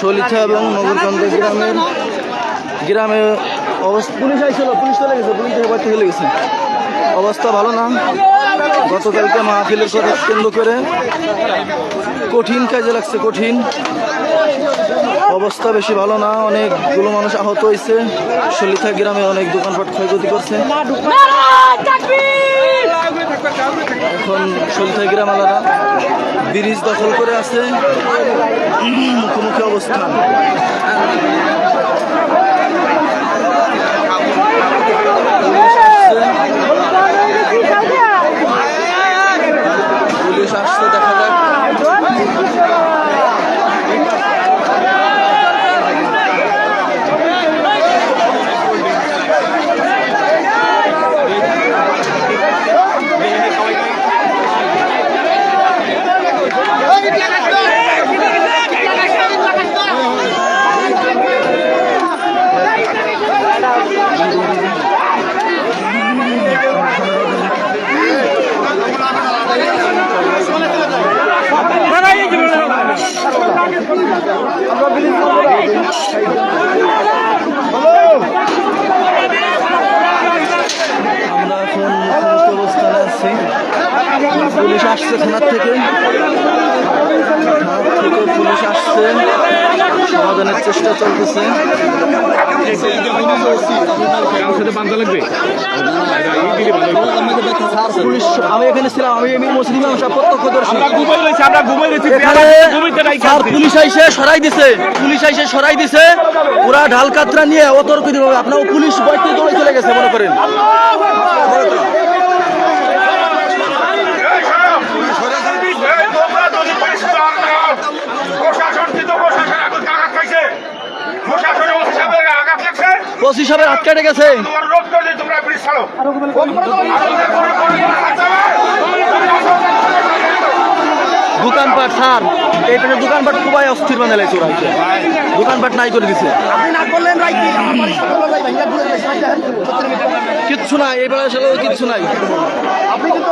সলিথা এবং নগরকান্দ গ্রামের গ্রামে অবস্থা পুলিশ আইছিল, পুলিশ চলে গেছে, পুলিশ থেকে বাড়তে চলে গেছে। অবস্থা ভালো না। গতকালকে মাহফিলের কথা কেন্দ্র করে কঠিন কাজে লাগছে, কঠিন। অবস্থা বেশি ভালো না, অনেকগুলো মানুষ আহত হয়েছে সলিথা গ্রামে অনেক দোকানপাট ক্ষয়ক্ষতি করছে। এখন চলতে গ্রাম আলাদা ব্রিজ দখল করে আছে। মুখোমুখি অবস্থান। আসছে সমাধানের চেষ্টা চলতেছে। আমি এখানে ছিলাম আমি পুলিশ আইসে সরাই দিছে পুলিশ আইসে সরাই দিছে। পুরা ঢাল কাতরা নিয়ে অতর্কিত আপনার পুলিশ বাইতে দৌড়ে চলে গেছে মনে করেন। ওসি সাহেবের হাত কেটে গেছে। দোকানপাট, স্যার, এই পেটে দোকানপাট খুবই অস্থির বানালে লাইছে ওরা দোকানপাট নাই করে দিছে। কিচ্ছু নাই, এই বেলা আসলে কিচ্ছু নাই। আপনারা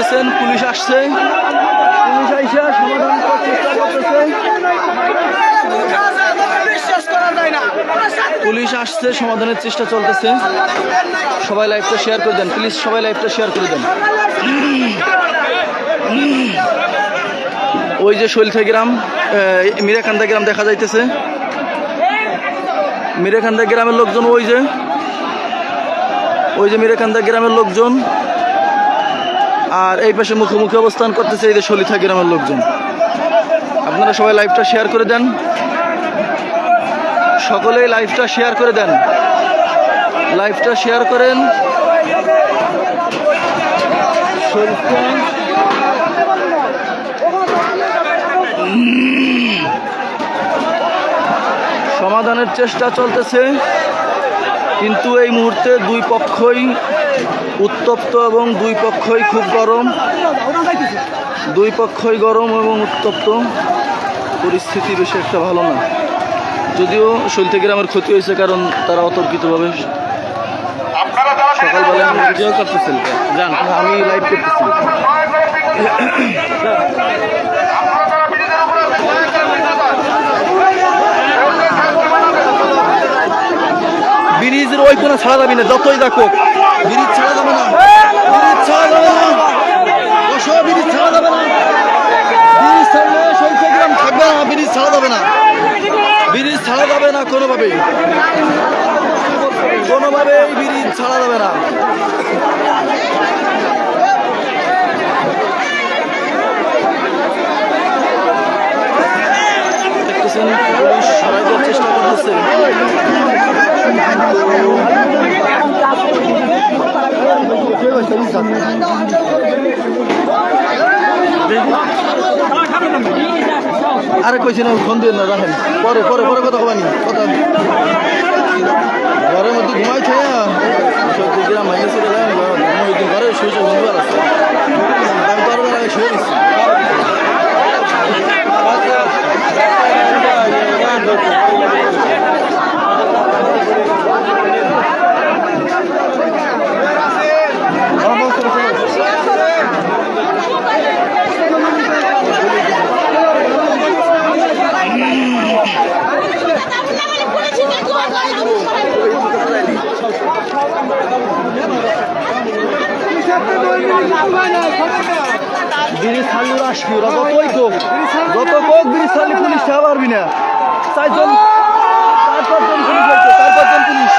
দেখতেছেন পুলিশ আসছে। পুলিশ আইসা সমাধান করার চেষ্টা করতেছে। পুলিশ আসছে সমাধানের চেষ্টা চলতেছে। সবাই লাইভটা শেয়ার করে দেন প্লিজ সবাই লাইভটা শেয়ার করে দেন। ওই যে শৈলথা গ্রাম মিরাকান্দা গ্রাম দেখা যাইতেছে। মিরাকান্দা গ্রামের লোকজন ওই যে। ওই যে মিরাকান্দা গ্রামের লোকজন। আর এই পাশে মুখোমুখি অবস্থান করতেছে এই যে শলিথা গ্রামের লোকজন। আপনারা সবাই লাইভটা শেয়ার করে দেন। সকলেই লাইভটা শেয়ার করে দেন। লাইভটা শেয়ার করেন। সমাধানের চেষ্টা চলতেছে। কিন্তু এই মুহূর্তে দুই পক্ষই উত্তপ্ত এবং দুই পক্ষই খুব গরম। দুই পক্ষই গরম এবং উত্তপ্ত। পরিস্থিতি বেশি একটা ভালো না। যদিও শৈলতে গ্রামের ক্ষতি হয়েছে কারণ তারা অতর্কিতভাবে সকালবেলা ভিডিও করতেছেন। জান আমি লাইভ করতেছি। ব্রিজের ওই কোনো ছাড়া যাবি না যতই দেখো ব্রিজ ছাড়া যাবে না। আরে কইছি না, ফোন দিয়ে না রাখেন। পরে পরে পরে কথা কবানি। কথা ঘরের মধ্যে ঘুমাইছে গ্রাম Thank you. কি ওরা যতই কোক যত কোক ব্রিজ চালি পুলিশ ছাড়া পারবি না। চারজন চার পাঁচজন পুলিশ হয়েছে চার পাঁচজন পুলিশ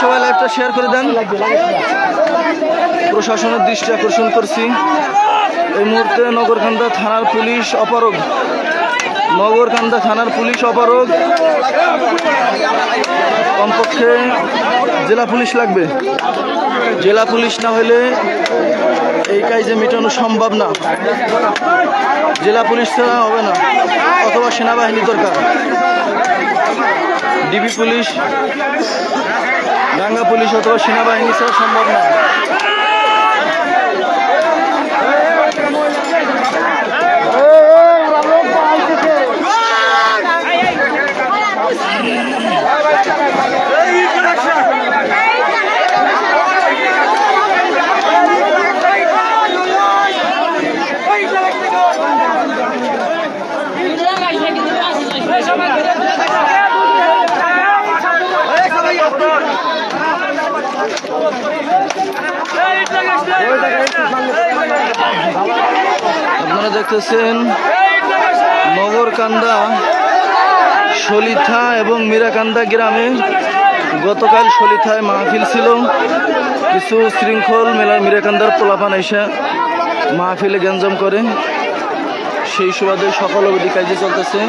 সবাই লাইভটা শেয়ার করে দেন। প্রশাসনের দৃষ্টি আকর্ষণ করছি। এই মুহূর্তে নগরকান্দা থানার পুলিশ অপারগ। নগরকান্দা থানার পুলিশ অপারগ। কমপক্ষে জেলা পুলিশ লাগবে। জেলা পুলিশ না হলে এই কাজে মেটানো সম্ভব না। জেলা পুলিশ ছাড়া হবে না, অথবা সেনাবাহিনী দরকার। ডিবি পুলিশ দাঙ্গা পুলিশ অথবা সেনাবাহিনী ছাড়া সম্ভব না। দেখতেছেন নগরকান্দা সলিথা এবং মীরাকান্দা গ্রামে গতকাল সলিথায় মাহফিল ছিল। কিছু শৃঙ্খল মেলার মীরাকান্দার পোলাপান এসে মাহফিলে গ্যাঞ্জাম করে। সেই সুবাদে সকল কাজে চলতেছে।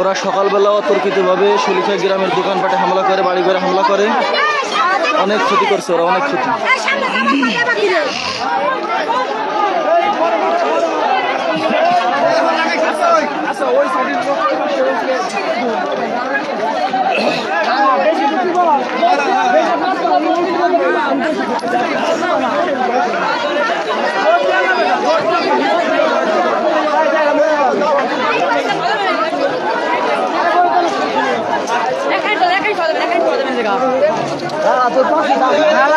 ওরা সকালবেলা অতর্কিতভাবে সলিথা গ্রামের দোকানপাটে হামলা করে বাড়ি ঘরে হামলা করে। অনেক ক্ষতি করছে ওরা, অনেক ক্ষতি। 哎，那是我一个人走。啊，没事，不急吧？没事，没事，没事，没事，没事。哎，这什么？来，开始，来，开始说，咱们，来，开始说咱们这个。来，都抓紧，来啦。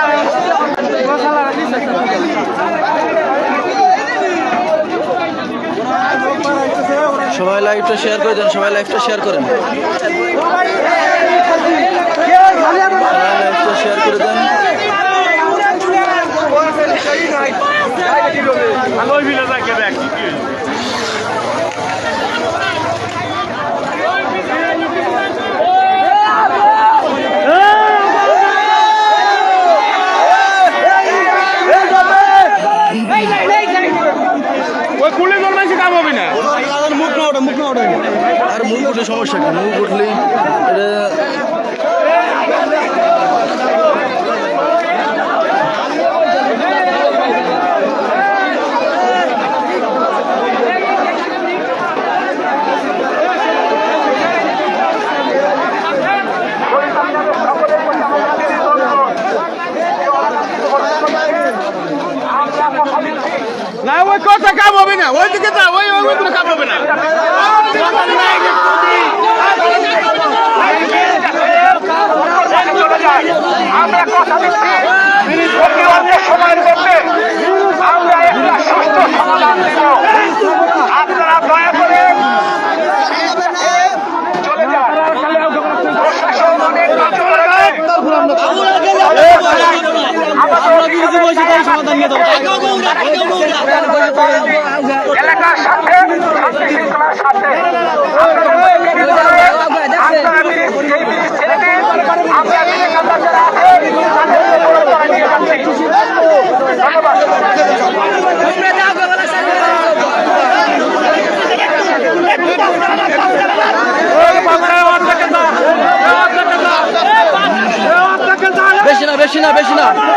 我啥垃圾，啥东西？সবাই লাইভটা শেয়ার করে দেন সবাই লাইভটা শেয়ার করেন। সবাই লাইভটা শেয়ার করে দেন। দেখ ওই খুলে তোর মাঝে কাম হবে না মুখ না ওটা মুখ না ওটা আর মুখ উঠলে সমস্যা কেন উঠলেই এটা না ওই কথা কাম হবে না ওই দিকে যা ওই ওই ওইগুলো কাম হবে না আমরা কথা দিচ্ছি অতি অল্প সময়ের মধ্যে আমরা একটা সুস্থ সমাধান দেব আপনারা দয়া করে চলে যান প্রশাসন অনেক কাজ করেছে। এলাকার সাথে শান্তি শৃঙ্খলার সাথে আপনারা এগিয়ে যাবেন। আপনারা এই ব্রিজ ছেড়ে দিন। আমরা বিবেকানন্দ যারা আছে তাদেরকে বড় নিয়ে যাচ্ছি ধন্যবাদ বেশি না বেশি না।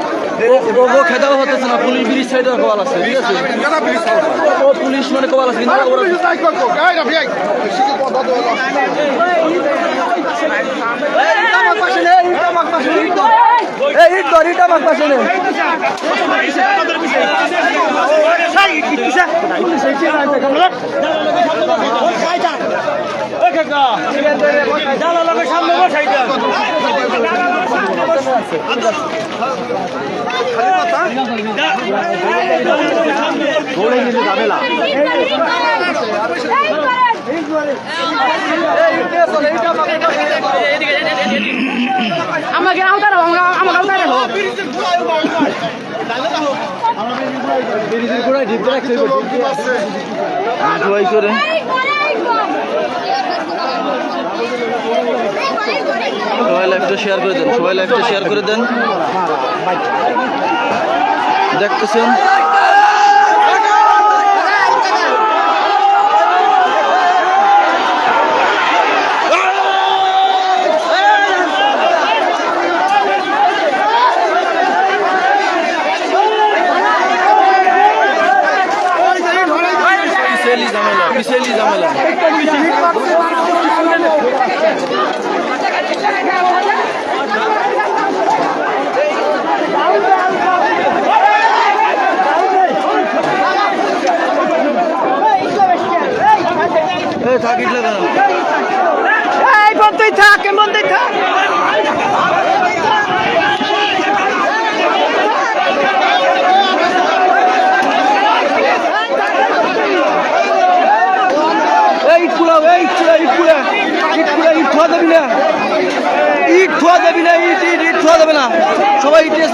ও- ও ও খেদাও হতেছে না পুলিশ ব্রিজ সাইডে কল আছে ঠিক আছে? ও পুলিশ মানে কল আছে কিন্তু ওরা- এই ইট ধর ইটা মাক পাশে নে। আমাকে আউতার আমরা আমার আউতার হোক। করে। সবাই লাইভটা শেয়ার করে দেন সবাই লাইভটা শেয়ার করে দেন। দেখতেছেন? এই এই বন্ধই থাক এই বন্ধই থাক। এই পুরা এই পুরা ইট পুরা ইট পুরা ইট থোয়া যাবি না। ইট থোয়া যাবি না ইট ইট ইট থোয়া যাবে না। সবাই ইট নিয়ে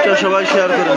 পেজটা সবাই শেয়ার করেন